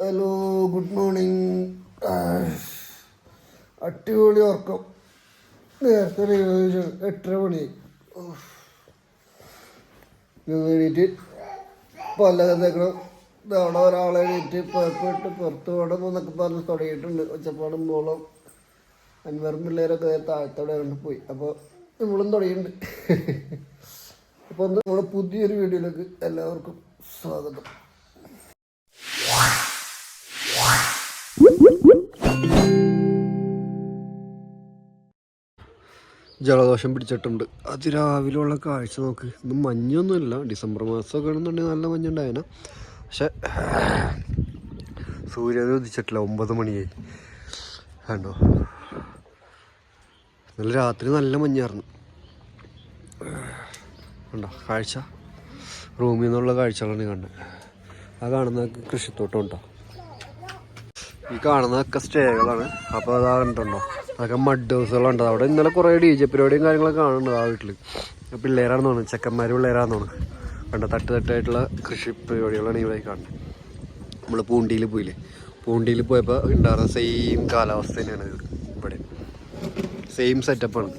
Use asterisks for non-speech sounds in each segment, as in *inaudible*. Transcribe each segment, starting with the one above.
Hello good morning അടിപൊളി ഉറക്കം. നേരത്തെ എട്ടര മണി. വേണ്ടിയിട്ട് പല കഥകളും അവിടെ ഒരാളെ എണീറ്റ് പുറപ്പെട്ട് പുറത്ത് പോകണം എന്നൊക്കെ പറഞ്ഞ് തുടങ്ങിയിട്ടുണ്ട്. ഒച്ചപ്പാടും മോളം അൻവറും പിള്ളേരൊക്കെ താഴത്തോടെ കണ്ട് പോയി. അപ്പോൾ നമ്മളും തുടങ്ങിയിട്ടുണ്ട്. *laughs* അപ്പോൾ നമ്മുടെ പുതിയൊരു വീഡിയോയിലേക്ക് എല്ലാവർക്കും സ്വാഗതം. ജലദോഷം പിടിച്ചിട്ടുണ്ട്. അതിരാവിലെയുള്ള കാഴ്ച നോക്ക്. ഇന്ന് മഞ്ഞൊന്നുമില്ല. ഡിസംബർ മാസമൊക്കെ ആണെന്നുണ്ടെങ്കിൽ നല്ല മഞ്ഞുണ്ടായേനെ. പക്ഷെ സൂര്യൻ ഉദിച്ചിട്ടില്ല. ഒമ്പത് മണിയായി. കണ്ടോ? ഇന്നലെ രാത്രി നല്ല മഞ്ഞായിരുന്നു. കണ്ടോ? കാഴ്ച? റൂമിൽ നിന്നുള്ള കാഴ്ചകളാണ് കണ്ടത് ആ കാണുന്ന കൃഷിത്തോട്ടം ഉണ്ടോ? ഈ കാണുന്നതൊക്കെ സ്റ്റേകളാണ്. അപ്പോൾ അതാ കണ്ടുണ്ടോ അതൊക്കെ മഡ് ഹൗസുകളുണ്ട് അവിടെ ഇന്നലെ കുറേ ഡി ജെ പരിപാടിയും കാര്യങ്ങളൊക്കെ കാണുന്നുണ്ട് ആ വീട്ടിൽ പിള്ളേരാണെന്ന് തോന്നുന്നു. ചെക്കന്മാർ പിള്ളേരാണെന്ന് തോന്നുന്നു. കണ്ട തട്ട് തട്ടായിട്ടുള്ള കൃഷി പരിപാടികളാണ് ഇവിടെ കാണുന്നത്. നമ്മൾ പൂണ്ടിയിൽ പോയില്ലേ? പൂണ്ടിയിൽ പോയപ്പോൾ ഉണ്ടാകുന്ന സെയിം കാലാവസ്ഥ തന്നെയാണ് ഇവിടെ. സെയിം സെറ്റപ്പാണ്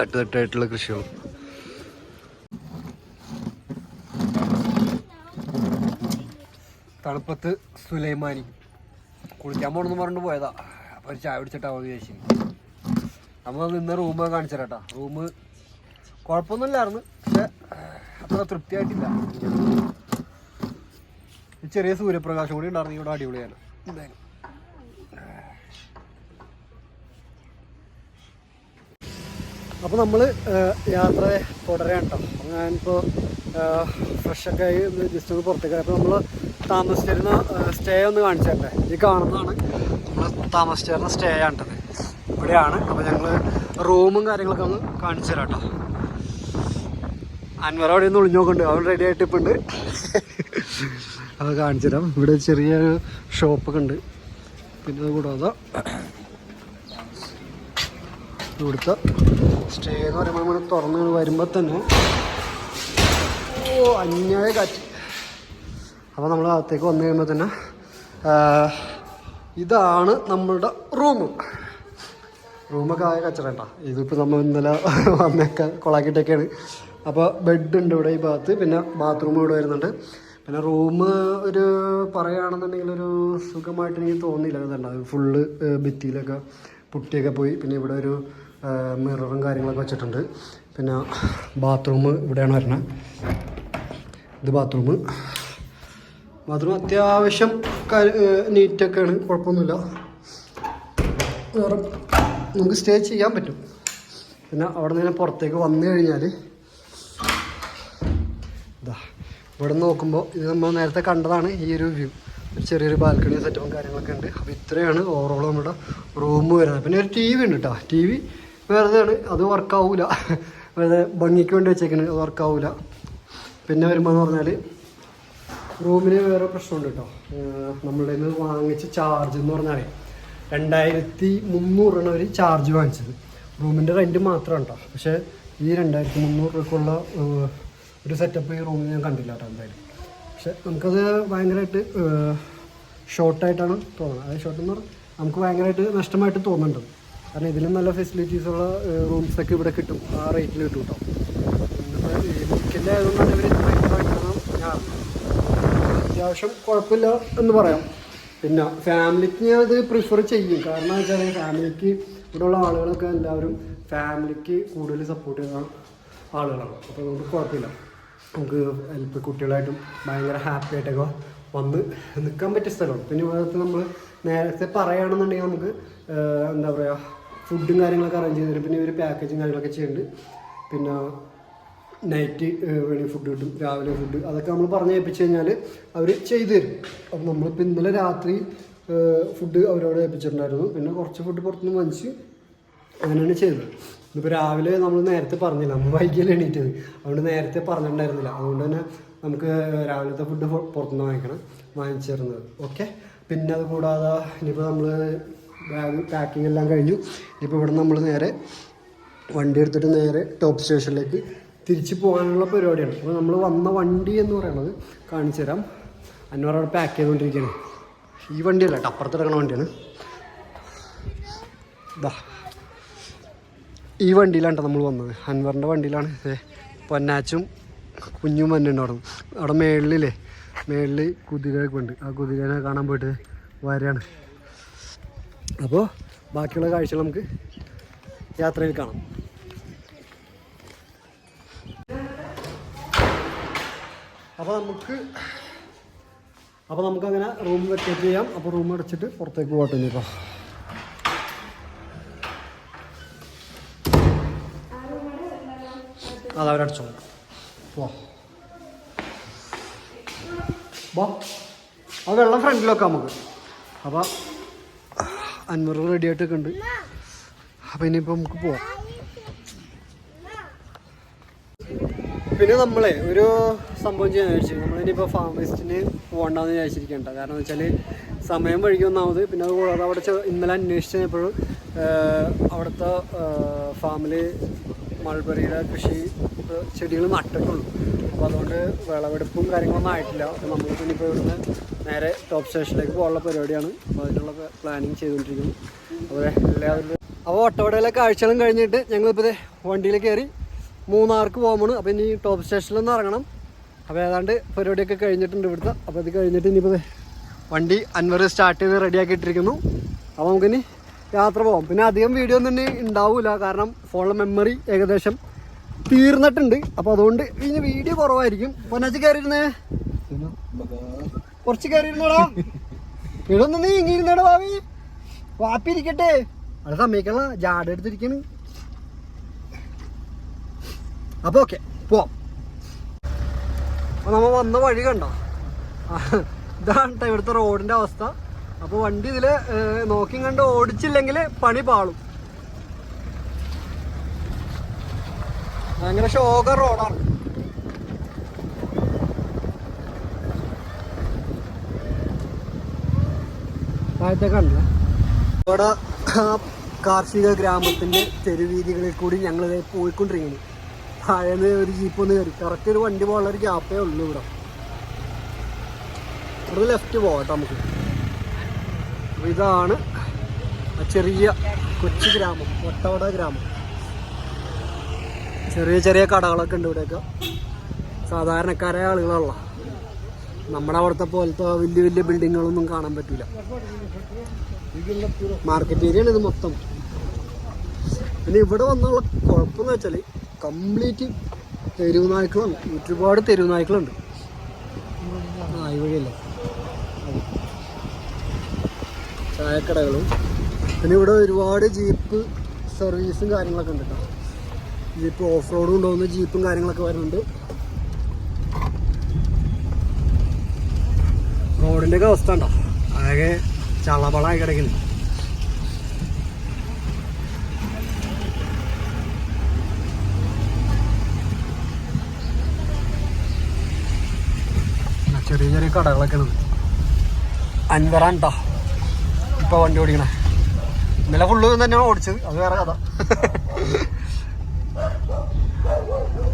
തട്ട് തട്ടായിട്ടുള്ള കൃഷികളും. തണുപ്പത്ത് സുലൈമാനി. കുളിക്കാൻ പോണെന്ന് പറഞ്ഞിട്ട് പോയതാ. അപ്പൊ ഒരു ചായ കുടിച്ചിട്ടാ മതി ചേച്ചി നമ്മൾ നിന്ന് റൂം കാണിച്ചു തരാട്ടാ. റൂം കുഴപ്പമൊന്നുമില്ലായിരുന്നു. പക്ഷെ അത്ര തൃപ്തിയായിട്ടില്ല. ചെറിയ സൂര്യപ്രകാശം കൂടി ഉണ്ടായിരുന്നു. ഇവിടെ അടിപൊളിയാണ് എന്തായാലും. അപ്പോൾ നമ്മൾ യാത്ര തുടരാണ് കേട്ടോ അപ്പോൾ ഫ്രഷ് ഫ്രഷൊക്കെ ആയി ജസ്റ്റ് ഒന്ന് പുറത്തേക്ക് അപ്പോൾ നമ്മൾ താമസിച്ചിരുന്ന സ്റ്റേ ഒന്ന് കാണിച്ചേട്ടെ ഈ കാണുന്നതാണ് നമ്മൾ താമസിച്ചിരുന്ന സ്റ്റേ ആണ്ടത് ഇവിടെയാണ്. അപ്പോൾ ഞങ്ങൾ റൂമും കാര്യങ്ങളൊക്കെ ഒന്ന് കാണിച്ചു തരാം കേട്ടോ. അൻവർ അവിടെ ഒളിഞ്ഞു നോക്കുന്നുണ്ട് അവൻ റെഡി ആയിട്ട് ഇപ്പം ഉണ്ട്. അത് കാണിച്ചു തരാം. ഇവിടെ ചെറിയൊരു ഷോപ്പൊക്കെ ഉണ്ട്. പിന്നെ അത് കൂടാതെ ഇവിടുത്തെ സ്റ്റേ എന്ന് പറയുമ്പോൾ നമ്മൾ തുറന്ന് വരുമ്പോൾ തന്നെ ഓ അന്യായ കാറ്റ്. അപ്പോൾ നമ്മൾ അകത്തേക്ക് വന്നു കഴിയുമ്പോൾ തന്നെ ഇതാണ് നമ്മളുടെ റൂം. റൂമൊക്കെ ആയ കച്ചറണ്ട ഇതിപ്പോൾ നമ്മൾ ഇന്നലെ *laughs* വന്നൊക്കെ കൊളാക്കിയിട്ടൊക്കെയാണ് അപ്പോൾ ബെഡ് ഉണ്ട് ഇവിടെ ഈ ഭാഗത്ത്. പിന്നെ ബാത്റൂം ഇവിടെ വരുന്നുണ്ട്. പിന്നെ റൂം ഒരു പറയുകയാണെന്നുണ്ടെങ്കിൽ ഒരു സുഖമായിട്ട് എനിക്ക് തോന്നിയില്ല. ഇതുണ്ട് ഫുള്ള് ഭിത്തിയിലൊക്കെ പുട്ടിയൊക്കെ പോയി. പിന്നെ ഇവിടെ ഒരു മിററും കാര്യങ്ങളൊക്കെ വെച്ചിട്ടുണ്ട്. പിന്നെ ബാത്റൂം ഇവിടെയാണ് വരുന്നത്. ഇത് ബാത്റൂം ബാത്റൂം അത്യാവശ്യം നീറ്റൊക്കെയാണ് കുഴപ്പമൊന്നുമില്ല. നമുക്ക് സ്റ്റേ ചെയ്യാൻ പറ്റും. പിന്നെ അവിടെ നിന്ന് പുറത്തേക്ക് വന്നു കഴിഞ്ഞാൽ ഇതാ ഇവിടെ നോക്കുമ്പോൾ ഇത് നമ്മൾ നേരത്തെ കണ്ടതാണ് ഈ ഒരു വ്യൂ ഒരു ചെറിയൊരു ബാൽക്കണി സെറ്റപ്പും കാര്യങ്ങളൊക്കെ ഉണ്ട്. അപ്പോൾ ഇത്രയാണ് ഓവറോൾ നമ്മുടെ റൂം വരുന്നത്. പിന്നെ ഒരു ടി വി ഉണ്ട് കേട്ടോ ടി വി വെറുതെയാണ്. അത് വർക്കാവൂല വെറുതെ ഭംഗിക്ക് വേണ്ടി വെച്ചേക്കണ്. അത് വർക്കാവൂല പിന്നെ വരുമ്പോൾ എന്ന് പറഞ്ഞാൽ റൂമിന് വേറെ പ്രശ്നമുണ്ട് കേട്ടോ നമ്മളുടെ നിന്ന് വാങ്ങിച്ച ചാർജ് എന്ന് പറഞ്ഞാൽ രണ്ടായിരത്തി മുന്നൂറാണ് അവർ ചാർജ് വാങ്ങിച്ചത്. റൂമിന്റെ റെന്റ് മാത്രമാണ് കേട്ടോ പക്ഷേ ഈ രണ്ടായിരത്തി മുന്നൂറ് രൂപക്കുള്ള ഒരു സെറ്റപ്പ് ഈ റൂമിൽ ഞാൻ കണ്ടില്ല കേട്ടോ എന്തായാലും. പക്ഷെ നമുക്കത് ഭയങ്കരമായിട്ട് ഷോർട്ടായിട്ടാണ് തോന്നുന്നത്. അതായത് ഷോർട്ട് എന്ന് പറഞ്ഞാൽ നമുക്ക് ഭയങ്കരമായിട്ട് നഷ്ടമായിട്ട് തോന്നുന്നുണ്ട്. കാരണം ഇതിലും നല്ല ഫെസിലിറ്റീസ് ഉള്ള റൂംസൊക്കെ ഇവിടെ കിട്ടും. ആ റേറ്റിൽ കിട്ടും കേട്ടോ ചിക്കന്റെ ആയതുകൊണ്ടാണ് ഇവർ അത്യാവശ്യം കുഴപ്പമില്ല എന്ന് പറയാം. പിന്നെ ഫാമിലിക്ക് ഞാൻ ഇത് പ്രിഫർ ചെയ്യും. കാരണം വെച്ചാൽ ഫാമിലിക്ക് ഇവിടെയുള്ള ആളുകളൊക്കെ എല്ലാവരും ഫാമിലിക്ക് കൂടുതൽ സപ്പോർട്ട് ചെയ്യുന്ന ആളുകളാണ്. അപ്പോൾ നമുക്ക് കുഴപ്പമില്ല. നമുക്ക് ഇപ്പോൾ കുട്ടികളായിട്ടും ഭയങ്കര ഹാപ്പി ആയിട്ടൊക്കെ വന്ന് നിൽക്കാൻ പറ്റിയ സ്ഥലമാണ്. പിന്നെ ഇവിടുത്തെ നമ്മൾ നേരത്തെ പറയുകയാണെന്നുണ്ടെങ്കിൽ നമുക്ക് എന്താ പറയുക ഫുഡും കാര്യങ്ങളൊക്കെ അറേഞ്ച് ചെയ്ത് തരും. പിന്നെ ഇവർ പാക്കേജും കാര്യങ്ങളൊക്കെ ചെയ്യുന്നുണ്ട്. പിന്നെ നൈറ്റ് വേണമെങ്കിൽ ഫുഡ് കിട്ടും രാവിലെ ഫുഡ് അതൊക്കെ നമ്മൾ പറഞ്ഞ് ഏൽപ്പിച്ച് കഴിഞ്ഞാൽ അവർ ചെയ്തു തരും. അപ്പം നമ്മളിപ്പോൾ ഇന്നലെ രാത്രി ഫുഡ് അവരോട് ഏൽപ്പിച്ചിട്ടുണ്ടായിരുന്നു. പിന്നെ കുറച്ച് ഫുഡ് പുറത്തുനിന്ന് വാങ്ങിച്ച് അങ്ങനെയാണ് ചെയ്തത്. ഇന്നിപ്പോൾ രാവിലെ നമ്മൾ നേരത്തെ പറഞ്ഞില്ല. നമ്മൾ വൈകിയല്ലേ എണീറ്റത്. അതുകൊണ്ട് നേരത്തെ പറഞ്ഞിട്ടുണ്ടായിരുന്നില്ല. അതുകൊണ്ട് തന്നെ നമുക്ക് രാവിലത്തെ ഫുഡ് പുറത്തുനിന്ന് വാങ്ങിക്കണം വാങ്ങിച്ചിരുന്നത് ഓക്കെ പിന്നെ അത് കൂടാതെ ഇനിയിപ്പോൾ നമ്മൾ ബാഗ് പാക്കിംഗ് എല്ലാം കഴിഞ്ഞു. ഇനിയിപ്പോൾ ഇവിടെ നമ്മൾ നേരെ വണ്ടി എടുത്തിട്ട് നേരെ ടോപ്പ് സ്റ്റേഷനിലേക്ക് തിരിച്ച് പോകാനുള്ള പരിപാടിയാണ്. അപ്പോൾ നമ്മൾ വന്ന വണ്ടി എന്ന് പറയുന്നത് കാണിച്ചു തരാം. അന്നോർ അവിടെ പാക്ക് ചെയ്തുകൊണ്ടിരിക്കുകയാണ് ഈ വണ്ടിയല്ല കേട്ടോ ഇറങ്ങുന്ന വണ്ടിയാണ്. ദാ ഈ വണ്ടിയിലാണ് നമ്മൾ വന്നത്. അൻവറിന്റെ വണ്ടിയിലാണ്. പൊന്നാച്ചും കുഞ്ഞും വന്നിട്ടുണ്ട് അവിടെ. അവിടെ മേളിലേ മേളിൽ കുതിരയൊക്കെ ഉണ്ട്. ആ കുതിരനെ കാണാൻ പോയിട്ട് വരാണ്. അപ്പോൾ ബാക്കിയുള്ള കാഴ്ചകൾ നമുക്ക് യാത്രയിൽ കാണാം. അപ്പോൾ നമുക്ക് അപ്പോൾ നമുക്കങ്ങനെ റൂം വെക്കേറ്റ് ചെയ്യാം. അപ്പോൾ റൂം അടച്ചിട്ട് പുറത്തേക്ക് പോകട്ടെ ഇനിയിപ്പോൾ അതവരടച്ചോ പോ ആ വെള്ളം ഫ്രണ്ടിൽ വെക്കാം നമുക്ക്. അപ്പോൾ അൻവർ റെഡി ആയിട്ടൊക്കെ ഉണ്ട്. അപ്പോൾ ഇനിയിപ്പോൾ നമുക്ക് പോവാം. പിന്നെ നമ്മളെ ഒരു സംഭവം ചെയ്യാൻ വിചാരിച്ചു. നമ്മളിനിയിപ്പോൾ ഫാമിസ്റ്റിന് പോകണ്ടെന്ന് വിചാരിച്ചിരിക്കേണ്ട കാരണം എന്ന് വെച്ചാൽ സമയം വഴിക്ക് ഒന്നാമത് പിന്നെ അത് കൂടാതെ അവിടെ ഇന്നലെ അന്വേഷിച്ചപ്പോഴും അവിടുത്തെ ഫാമിൽ മൾബറിയുടെ കൃഷി ചെടികൾ നട്ടിട്ടുള്ളൂ. അപ്പോൾ അതുകൊണ്ട് വിളവെടുപ്പും കാര്യങ്ങളൊന്നും ആയിട്ടില്ല. അപ്പോൾ നമ്മൾ പിന്നെ ഇപ്പോൾ ഇവിടുന്ന് നേരെ ടോപ്പ് സ്റ്റേഷനിലേക്ക് പോകാനുള്ള പരിപാടിയാണ്. അപ്പോൾ അതിനുള്ള പ്ലാനിങ് ചെയ്തുകൊണ്ടിരിക്കുന്നു. അപ്പോൾ എല്ലാവരും അപ്പോൾ ഒട്ടവടയിലെ കാഴ്ചകളും കഴിഞ്ഞിട്ട് ഞങ്ങളിപ്പോൾ വണ്ടിയിൽ കയറി മൂന്നാർക്ക് പോകുമ്പോൾ അപ്പോൾ ഇനി ടോപ്പ് സ്റ്റേഷനിൽ നിന്ന് ഇറങ്ങണം. അപ്പോൾ ഏതാണ്ട് പരിപാടിയൊക്കെ കഴിഞ്ഞിട്ടുണ്ട് ഇവിടുത്തെ. അപ്പോൾ ഇത് കഴിഞ്ഞിട്ട് ഇനിയിപ്പോൾ വണ്ടി അൻവർ സ്റ്റാർട്ട് ചെയ്ത് റെഡിയാക്കി ഇട്ടിരിക്കുന്നു അപ്പോൾ നമുക്കിനി യാത്ര പോകാം പിന്നെ അധികം വീഡിയോ ഒന്നും ഇനി ഉണ്ടാവില്ല കാരണം ഫോണിലെ മെമ്മറി ഏകദേശം തീർന്നിട്ടുണ്ട്. അപ്പോൾ അതുകൊണ്ട് ഇനി വീഡിയോ കുറവായിരിക്കും. പൊന്നാച്ചി കയറിയിരുന്നേ കുറച്ച് കയറിയിരുന്നോടാ ഇതൊന്ന് നീ ഇങ്ങിരുന്നോടാ ഭാവി. വാപ്പി ഇരിക്കട്ടെ. അത് സമ്മതിക്കണ ജാട എടുത്തിരിക്കണ്. അപ്പോൾ ഓക്കെ പോവാം. അപ്പൊ നമ്മൾ വന്ന വഴി കണ്ട? ഇതാണ് ഇവിടുത്തെ റോഡിന്റെ അവസ്ഥ. അപ്പോൾ വണ്ടി ഇതിൽ നോക്കി കണ്ട് ഓടിച്ചില്ലെങ്കിൽ പണി പാളും. ഭയങ്കര ഷോക റോഡാണ്. ഇവിടെ കാർഷിക ഗ്രാമത്തിന്റെ തെരുവീതികളിൽ കൂടി ഞങ്ങൾ പോയിക്കൊണ്ടിരിക്കുന്നു. താഴേന്ന് ഒരു ജീപ്പ് കയറി. കറക്റ്റ് ഒരു വണ്ടി പോകാനുള്ള ഒരു ഗ്യാപ്പേ ഉള്ളൂ ഇവിടെ. ഇവിടെ ലെഫ്റ്റ് പോകട്ടെ നമുക്ക്. ഇതാണ് ആ ചെറിയ കൊച്ചു ഗ്രാമം ഒട്ടവട ഗ്രാമം. ചെറിയ ചെറിയ കടകളൊക്കെ ഉണ്ട് ഇവിടെയൊക്കെ. സാധാരണക്കാരായ ആളുകളുള്ള നമ്മുടെ അവിടുത്തെ പോലത്തെ വലിയ വലിയ ബിൽഡിങ്ങുകളൊന്നും കാണാൻ പറ്റില്ല മാർക്കറ്റ് ഏരിയ ആണ് ഇത് മൊത്തം. പിന്നെ ഇവിടെ വന്നുള്ള കുഴപ്പമെന്ന് വെച്ചാൽ കംപ്ലീറ്റ് തെരുവ് നായ്ക്കളുണ്ട് ഒരുപാട് തെരുവ് നായ്ക്കളുണ്ട് നായ് വഴിയല്ലേ? ചായക്കടകളും. പിന്നെ ഇവിടെ ഒരുപാട് ജീപ്പ് സർവീസും കാര്യങ്ങളൊക്കെ ഉണ്ട് കേട്ടോ. ജീപ്പ് ഓഫ് റോഡും കൊണ്ടുപോകുന്ന ജീപ്പും കാര്യങ്ങളൊക്കെ വരുന്നുണ്ട്. റോഡിന്റെയൊക്കെ അവസ്ഥ ഉണ്ടോ ആകെ ചളപളായി കിടക്കുന്നു പിന്നെ ചെറിയ കടകളൊക്കെ ഉണ്ട്. അൻവറാൻ ട്ടോ ഇപ്പൊ വണ്ടി ഓടിക്കണേ. ഇന്നലെ ഫുള്ള് തന്നെയാണ് ഓടിച്ചത്. അത് വേറെ കഥ.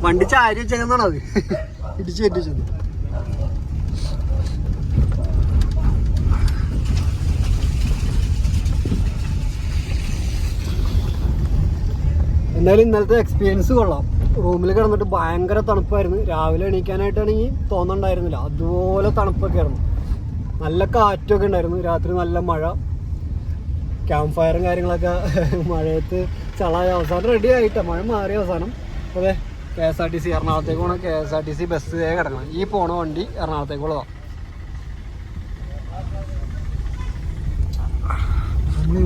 വണ്ടി ചാരി വെച്ചേക്കുന്നതാണ് അത്? ഇടിച്ചു കയറ്റിച്ചത് എന്തായാലും ഇന്നലത്തെ എക്സ്പീരിയൻസ് കൊള്ളാം. റൂമിൽ കിടന്നിട്ട് ഭയങ്കര തണുപ്പായിരുന്നു. രാവിലെ എണീക്കാനായിട്ടാണെങ്കിൽ തോന്നണ്ടായിരുന്നില്ല. അതുപോലെ തണുപ്പൊക്കെ ആയിരുന്നു. നല്ല കാറ്റൊക്കെ ഉണ്ടായിരുന്നു. രാത്രി നല്ല മഴ. ക്യാമ്പ് ഫയറും കാര്യങ്ങളൊക്കെ *laughs* മഴയത്ത് ചളായ അവസാനം റെഡി ആയിട്ടാ. മഴ മാറിയ അവസാനം. അതെ K S R T C എറണാകുളത്തേക്ക് പോകണം K S R T C bus കിടക്കണം. ഈ പോണ വണ്ടി എറണാകുളത്തേക്കുള്ളതാണ്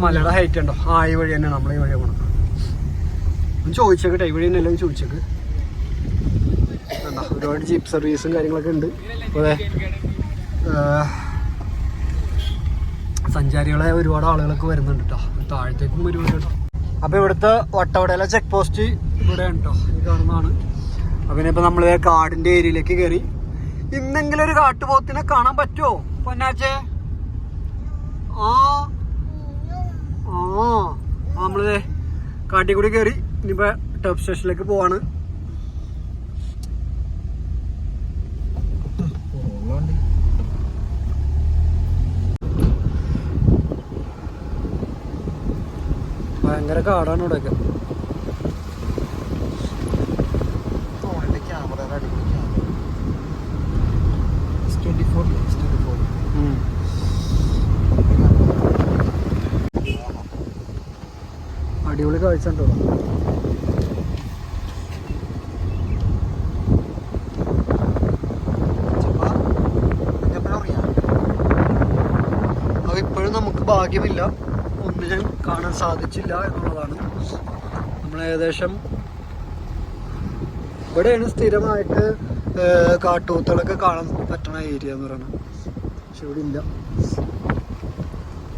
മലയുടെ ഹൈറ്റ് ഉണ്ടോ? ആ ഈ വഴി തന്നെയാണ്. നമ്മൾ ഈ വഴി പോകണം ചോദിച്ചേക്കട്ടെ ഇവിടെ ഒന്ന് ചോദിച്ചേക്ക്. ഒരുപാട് ജീപ്പ് സർവീസും കാര്യങ്ങളൊക്കെ ഉണ്ട്. അതെ സഞ്ചാരികളെ ഒരുപാട് ആളുകളൊക്കെ വരുന്നുണ്ട് കേട്ടോ താഴത്തേക്കും ഒരുപാട് അപ്പോൾ ഇവിടുത്തെ വട്ടവടയിലെ ചെക്ക് പോസ്റ്റ് ഇവിടെ കേട്ടോ ഈ കാണുന്നതാണ്. അപ്പം ഇനിയിപ്പോൾ നമ്മൾ കാടിന്റെ ഏരിയയിലേക്ക് കയറി ഇന്നെങ്കിലും ഒരു കാട്ടുപോത്തിനെ കാണാൻ പറ്റുമോ പൊന്നാച്ചേ? ആ. ആ. നമ്മളിതേ കാട്ടിൽ കൂടി കയറി ഇനിയിപ്പോൾ ടോപ്പ് സ്റ്റേഷനിലേക്ക് പോവാണ്. ഭയങ്കര കാടാണ് ഇവിടെയൊക്കെ. കാഴ്ച ഇപ്പോഴും നമുക്ക് ഭാഗ്യമില്ല. ഒന്നിനും കാണാൻ സാധിച്ചില്ല എന്നുള്ളതാണ്. നമ്മൾ ഏകദേശം ഇവിടെയാണ് സ്ഥിരമായിട്ട് കാട്ടുകൂത്തുകളൊക്കെ കാണാൻ പറ്റണ ഏരിയ എന്ന് പറയുന്നത്. പക്ഷെ ഇവിടെ ഇല്ല.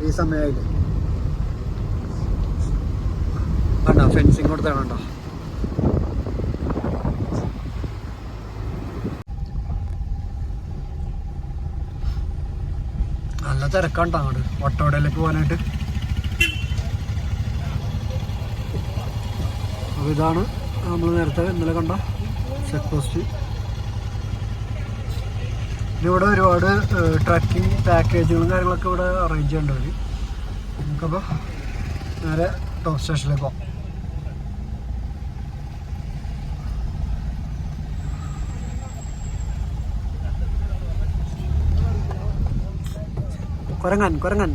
ഈ സമയമായില്ലേ കണ്ട ഫെൻസിങ് കൊടുത്താണ് വേണ്ട നല്ല തിരക്കാണ്ടോ അങ്ങോട്ട്. വട്ടവടയിലേക്ക് പോകാനായിട്ട് അപ്പോൾ ഇതാണ് നമ്മൾ നേരത്തെ ഇന്നലെ കണ്ട ചെക്ക് പോസ്റ്റ് ഇവിടെ ഒരുപാട് ട്രക്കിംഗ് പാക്കേജുകളും കാര്യങ്ങളൊക്കെ ഇവിടെ അറേഞ്ച് ചെയ്യേണ്ടത് നമുക്കപ്പോൾ നേരെ ടോപ്പ് സ്റ്റേഷനിലേക്ക് പോകാം കുരങ്ങൻ കുരങ്ങൻ.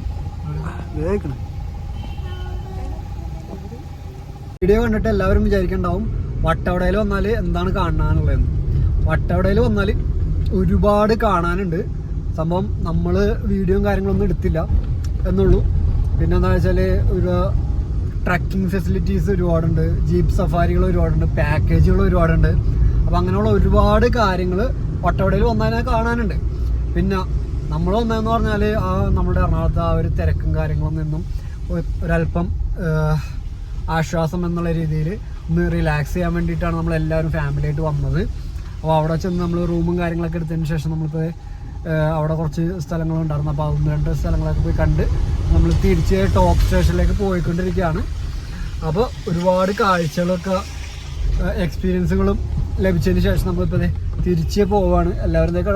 വീഡിയോ കണ്ടിട്ട് എല്ലാവരും വിചാരിക്കണ്ടാവും വട്ടവടയിൽ വന്നാൽ എന്താണ് കാണാനുള്ളതെന്ന്. വട്ടവടയിൽ വന്നാൽ ഒരുപാട് കാണാനുണ്ട്. സംഭവം നമ്മൾ വീഡിയോയും കാര്യങ്ങളൊന്നും എടുത്തില്ല എന്നുള്ളൂ. പിന്നെ എന്താ വെച്ചാൽ ഒരു ട്രക്കിംഗ് ഫെസിലിറ്റീസ് ഒരുപാടുണ്ട്. ജീപ്പ് സഫാരികൾ ഒരുപാടുണ്ട്. പാക്കേജുകൾ ഒരുപാടുണ്ട്. അപ്പോൾ അങ്ങനെയുള്ള ഒരുപാട് കാര്യങ്ങൾ വട്ടവടയിൽ വന്നാൽ കാണാനുണ്ട്. പിന്നെ നമ്മൾ വന്നതെന്ന് പറഞ്ഞാൽ ആ നമ്മുടെ എറണാകുളത്ത് ആ ഒരു തിരക്കും കാര്യങ്ങളും നിന്നും ഒരല്പം ആശ്വാസം എന്നുള്ള രീതിയിൽ ഒന്ന് റിലാക്സ് ചെയ്യാൻ വേണ്ടിയിട്ടാണ് നമ്മൾ എല്ലാവരും ഫാമിലി ആയിട്ട് വന്നത്. അപ്പോൾ അവിടെ ചെന്ന് നമ്മൾ റൂമും കാര്യങ്ങളൊക്കെ എടുത്തതിന് ശേഷം നമ്മളിപ്പോൾ അവിടെ കുറച്ച് സ്ഥലങ്ങളുണ്ടായിരുന്നു. അപ്പോൾ ഒന്ന് രണ്ട് സ്ഥലങ്ങളൊക്കെ പോയി കണ്ട് നമ്മൾ തിരിച്ച് ടോപ്പ് സ്റ്റേഷനിലേക്ക് പോയിക്കൊണ്ടിരിക്കുകയാണ്. അപ്പോൾ ഒരുപാട് കാഴ്ചകളൊക്കെ എക്സ്പീരിയൻസുകളും ലഭിച്ചതിന് ശേഷം നമ്മളിപ്പോൾ തിരിച്ച് പോവാണ്. എല്ലാവരുടെയും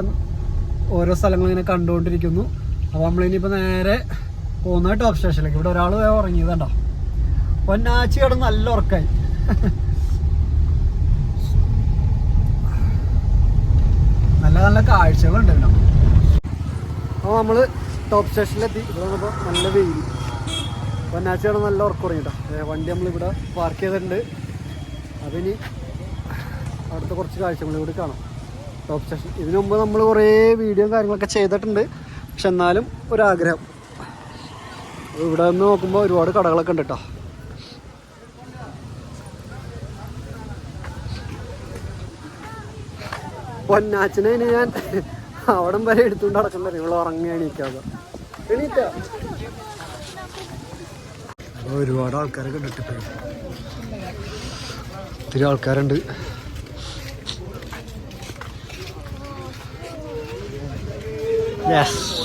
ഓരോ സ്ഥലങ്ങൾ ഇങ്ങനെ കണ്ടുകൊണ്ടിരിക്കുന്നു. അപ്പോൾ നമ്മളിനിയിപ്പോൾ നേരെ പോകുന്ന ടോപ്പ് സ്റ്റേഷനിലേക്ക് ഇവിടെ ഒരാൾ ഉറങ്ങിയതുണ്ടോ പൊന്നാച്ചി കിടന്ന് നല്ല ഉറക്കായി. നല്ല നല്ല കാഴ്ചകളുണ്ട് അപ്പൊ അപ്പോൾ നമ്മൾ ടോപ്പ് സ്റ്റേഷനിലെത്തി ഇവിടെ വന്നപ്പോൾ നല്ല വെയിൽ പൊന്നാച്ചി കിടന്ന് നല്ല ഉറക്കം ഉറങ്ങിട്ടോ വണ്ടി നമ്മളിവിടെ പാർക്ക് ചെയ്തിട്ടുണ്ട്. അപ്പം ഇനി കുറച്ച് കാഴ്ചകൾ ഇവിടെ കാണാം. ടോപ്പ് സ്റ്റേഷൻ ഇതിനു മുമ്പ് നമ്മൾ കുറേ വീഡിയോ കാര്യങ്ങളൊക്കെ ചെയ്തിട്ടുണ്ട്. പക്ഷെ എന്നാലും ഒരാഗ്രഹം. ഇവിടെ നിന്ന് നോക്കുമ്പോൾ ഒരുപാട് കടകളൊക്കെ ഉണ്ട് കേട്ടോ പൊന്നാച്ചിനെ ഇനി ഞാൻ അവിടം വരെ എടുത്തുകൊണ്ട് നടക്കണ്ട. നിങ്ങൾ ഉറങ്ങി എണീക്കാതെ. എണീറ്റ? ഒരുപാട് ആൾക്കാരൊക്കെ ഉണ്ട് ഒത്തിരി ആൾക്കാരുണ്ട്. Yes.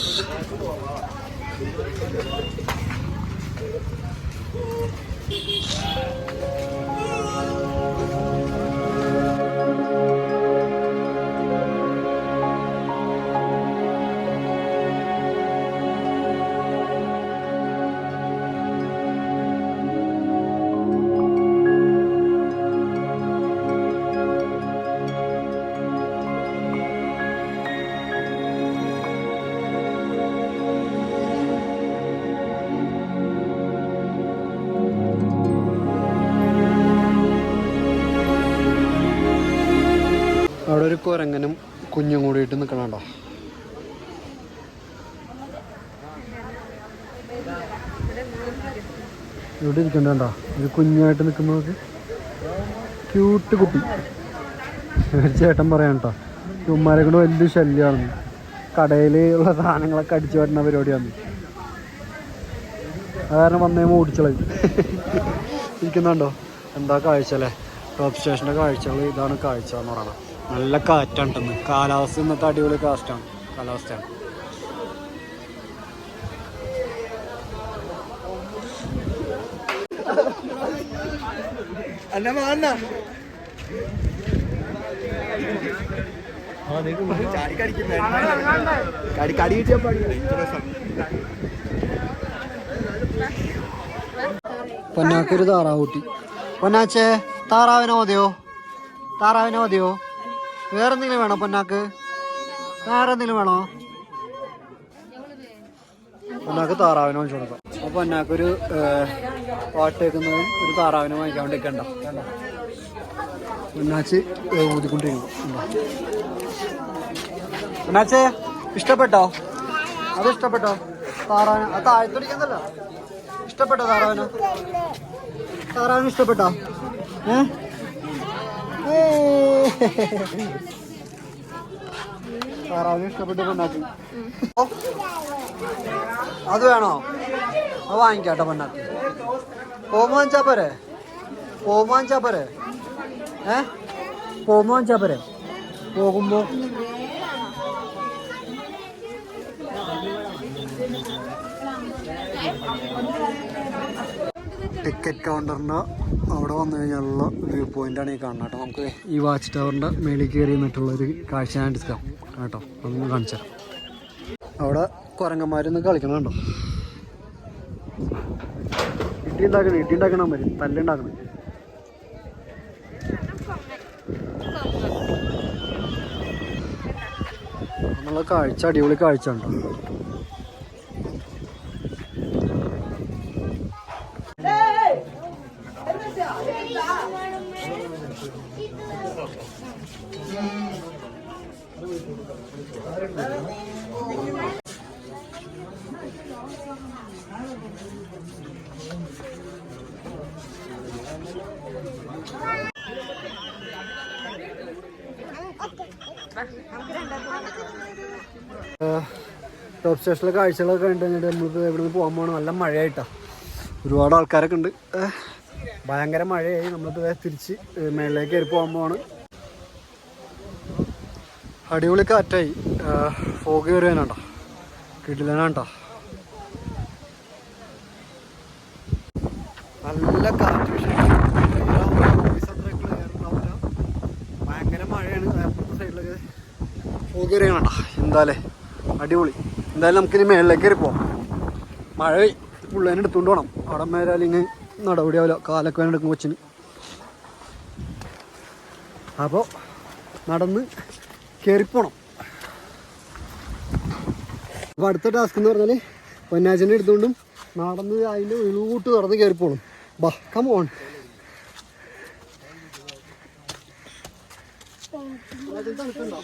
അവിടെ ഒരു കുരങ്ങനും കുഞ്ഞും കൂടിയിട്ട് നിൽക്കണുണ്ടോ ഇവിടെ ഇരിക്കണ്ടോ ഒരു കുഞ്ഞായിട്ട് നിൽക്കുമ്പോൾ ക്യൂട്ട് കുട്ടി. ചേട്ടൻ പറയാം കേട്ടോ ഉമ്മാരെ വലിയ ശല്യമാണ്. കടയിൽ ഉള്ള സാധനങ്ങളൊക്കെ അടിച്ചു വരുന്ന പരിപാടിയാണ്. അത് വന്നേ ഓടിച്ചളയും. ഇരിക്കുന്നുണ്ടോ? എന്താ കാഴ്ച അല്ലേ? ടോപ്പ് സ്റ്റേഷന്റെ കാഴ്ചകൾ ഇതാണ് കാഴ്ച എന്ന് പറയുന്നത്. നല്ല കാറ്റാണ് ഇന്ന്. കാലാവസ്ഥ ഇന്നത്തെ അടിപൊളി കാസ്റ്റാണ് കാലാവസ്ഥയാണ്. മാന്ന. കടി കടി കിട്ടിയാ പൊന്നാക്കൊരു താറാവ് കൂട്ടി. പൊന്നാച്ചേ താറാവിനെ മതിയോ താറാവിനെ മതിയോ വേറെ എന്തെങ്കിലും വേണോ പൊന്നാക്ക്? വേറെ എന്തെങ്കിലും വേണോ? പൊന്നാക്ക് താറാവിനെ വാങ്ങിച്ചു കൊടുക്കാം. അപ്പൊ പൊന്നാക്കൊരു പാട്ട് കേൾക്കുന്നതും ഒരു താറാവിനെ പൊന്നാച്ച് ഊതിക്കൊണ്ടിരിക്കുന്നു. കണ്ടോ? പൊന്നാച്ചേ ഇഷ്ടപ്പെട്ടോ? അത് ഇഷ്ടപ്പെട്ടോ? താറാവിന് അത് താഴ്ത്തൊടിക്കുന്നല്ലോ ഇഷ്ടപ്പെട്ടോ താറാവിന്? താറാവിന് ഇഷ്ടപ്പെട്ടോ? ഏ? ഏയ്. *laughs* അത് വേണോ? അത് വാങ്ങിക്കാട്ടോ പെണ്ണാക്ക് പോമ വാങ്ങിച്ചാ പോരെ? പോമ വാങ്ങിച്ചാ പോരെ? ഏ? പോമ വാങ്ങിച്ചാ പോരെ? പോകുമ്പോ? ടിക്കറ്റ് കൗണ്ടറിന്റെ അവിടെ വന്നു കഴിഞ്ഞാലുള്ള വ്യൂ പോയിന്റാണ് ഈ കാണുന്നത് കേട്ടോ. നമുക്ക് ഈ വാച്ച് ടവറിന്റെ മേളിൽ കയറി നിന്നിട്ടുള്ള ഒരു കാഴ്ച ഞാൻ എടുക്കാം കേട്ടോ. അതൊന്ന് കാണിച്ചു തരാം. അവിടെ കുരങ്ങന്മാരൊന്ന് കളിക്കണുണ്ടോ ഇട്ടി ഉണ്ടാക്കണം ഇട്ടി ഉണ്ടാക്കണം മതി തല്ലുണ്ടാക്കണം. നമ്മളെ കാഴ്ച അടിപൊളി കാഴ്ച ഉണ്ടോ ടോപ്പ് സ്റ്റേഷനിലെ കാഴ്ചകളൊക്കെ കഴിഞ്ഞിട്ട് നമ്മളിപ്പോൾ എവിടെ നിന്ന് പോകാൻ പോകണം നല്ല മഴയായിട്ടാണ് ഒരുപാട് ആൾക്കാരൊക്കെ ഉണ്ട്. ഭയങ്കര മഴയായി. നമ്മളിപ്പോൾ തിരിച്ച് മേളിലേക്ക് കയറി പോകാൻ പോവാണ്. അടിപൊളി കാറ്റായി. ഫോഗ് വരുവാനാണ്ട കിടിലനാണ്ട നല്ല കാറ്റ് ഭയങ്കര മഴയാണ്. സൈഡിലൊക്കെ ഫോഗ് വരുവാനാണ്ട എന്തായാലേ അടിപൊളി. എന്തായാലും നമുക്കിനി മേളിലേക്ക് കയറി പോവാം. മഴ പിള്ളേനെ എടുത്തുകൊണ്ട് പോകണം അവിടെ മേലെ അല്ലെങ്കിൽ നടപടിയാവില്ല കാലൊക്കെ വേണം എടുക്കും കൊച്ചിന്. അപ്പോൾ നടന്ന് കയറിപ്പോണം അപ്പോൾ അടുത്ത ടാസ്ക് എന്ന് പറഞ്ഞാൽ പൊന്നാച്ചന്റെ എടുത്തുകൊണ്ടും നടന്ന് അതിന്റെ ഉള്ളൂട്ട് തുറന്ന് കയറിപ്പോണം ബാ കം ഓൺ തണുപ്പുണ്ടോ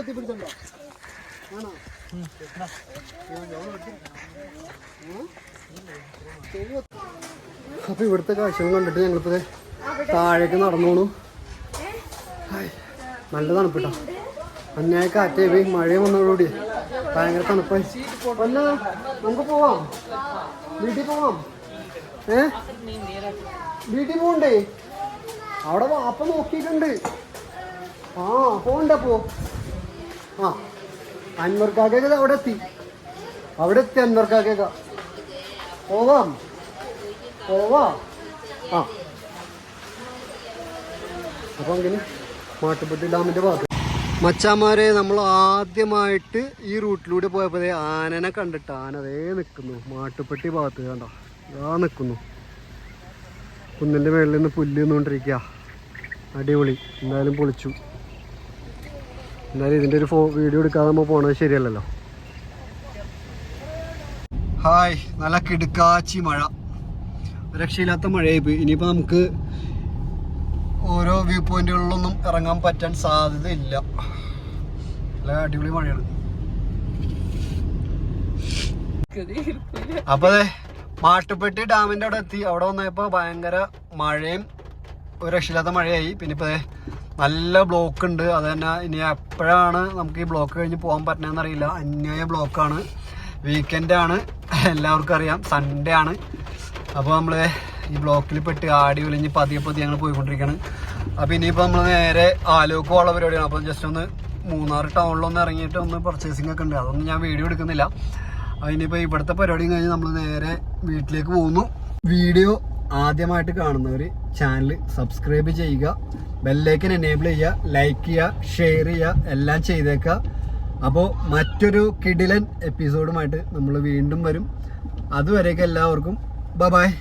എത്തിപ്പിടിച്ചുണ്ടോ അപ്പൊ ഇവിടുത്തെ കാഴ്ചകൾ കണ്ടിട്ട് ഞങ്ങളിപ്പോ താഴേക്ക് നടന്നു പോണു ഹായ്, നല്ല തണുപ്പിട്ടോ അന്യായ കാറ്റേ പോയി മഴയും വന്നതോടുകൂടി ഭയങ്കര തണുപ്പായി. അല്ല നമുക്ക് പോവാം. വീട്ടിൽ പോവാം. ഏ? വീട്ടിൽ പോകണ്ടേ അവിടെ വാപ്പ നോക്കിയിട്ടുണ്ട്. ആ പോണ്ടപ്പോ ആ. അൻവർക്കാക്കൊക്കെ അവിടെ എത്തി. അവിടെ എത്തി അൻവർക്കാക്കൊക്കെ പോവാം. പോവാ. ആ. അപ്പോൾ അങ്ങനെ മാട്ടുപ്പെട്ടി ഡാമിന്റെ ഭാഗത്ത്. മച്ചാമാരെ നമ്മൾ ആദ്യമായിട്ട് ഈ റൂട്ടിലൂടെ പോയപ്പോൾ ആനനെ കണ്ടിട്ട് ആന അതേ നിൽക്കുന്നു മാട്ടുപ്പെട്ടി ഭാഗത്ത് കണ്ടോ? ഇതാ നിൽക്കുന്നു കുന്നിന്റെ മേളിൽ നിന്ന് പുല്ല് നിന്നുകൊണ്ടിരിക്കുക അടിപൊളി. എന്തായാലും പൊളിച്ചു. എന്തായാലും ഇതിന്റെ ഒരു ഫോ വീഡിയോ എടുക്കാതെ നമ്മൾ പോണത് ശരിയല്ലല്ലോ. ഹായ് നല്ല കിടുക്കാച്ചി മഴ. രക്ഷയില്ലാത്ത മഴയായി പോയി ഇനിയിപ്പോൾ നമുക്ക് ഓരോ വ്യൂ പോയിന്റുകളിലൊന്നും ഇറങ്ങാൻ പറ്റാൻ സാധ്യതയില്ല. നല്ല അടിപൊളി മഴയാണ്. അപ്പൊ മാട്ടുപ്പെട്ടി ഡാമിന്റെ അവിടെ എത്തി. അവിടെ വന്നപ്പോ ഭയങ്കര മഴയും ഒരു രക്ഷയില്ലാത്ത മഴയായി. പിന്നെ ഇപ്പൊ നല്ല ബ്ലോക്ക് ഉണ്ട്. അത് തന്നെ ഇനി എപ്പോഴാണ് നമുക്ക് ഈ ബ്ലോക്ക് കഴിഞ്ഞ് പോകാൻ പറ്റണമെന്ന് അറിയില്ല അന്യായ ബ്ലോക്കാണ് ആണ്. എല്ലാവർക്കും അറിയാം. സൺഡേ ആണ്. അപ്പോൾ നമ്മൾ ഈ ബ്ലോക്കിൽ പെട്ട് ആടി ഒലിഞ്ഞ് പതിയെ പതിയെ ഞങ്ങൾ പോയിക്കൊണ്ടിരിക്കുകയാണ് അപ്പോൾ ഇനിയിപ്പോൾ നമ്മൾ നേരെ ആലോക്ക് പോകാനുള്ള പരിപാടിയാണ്. അപ്പോൾ ജസ്റ്റ് ഒന്ന് മൂന്നാർ ടൗണിലൊന്ന് ഇറങ്ങിയിട്ട് ഒന്ന് പർച്ചേസിംഗ് ഒക്കെ ഉണ്ട്. അതൊന്നും ഞാൻ വീഡിയോ എടുക്കുന്നില്ല. അതിനിപ്പോൾ ഇവിടുത്തെ പരിപാടിയും കഴിഞ്ഞ് നമ്മൾ നേരെ വീട്ടിലേക്ക് പോകുന്നു. വീഡിയോ ആദ്യമായിട്ട് കാണുന്നവർ ചാനൽ സബ്സ്ക്രൈബ് ചെയ്യുക ബെല്ലേക്കൻ എനേബിൾ ചെയ്യുക ലൈക്ക് ചെയ്യുക ഷെയർ ചെയ്യുക എല്ലാം ചെയ്തേക്കുക. അപ്പോൾ മറ്റൊരു കിഡിലൻ എപ്പിസോഡുമായിട്ട് നമ്മൾ വീണ്ടും വരും. അതുവരേക്കും എല്ലാവർക്കും ബ ബായ്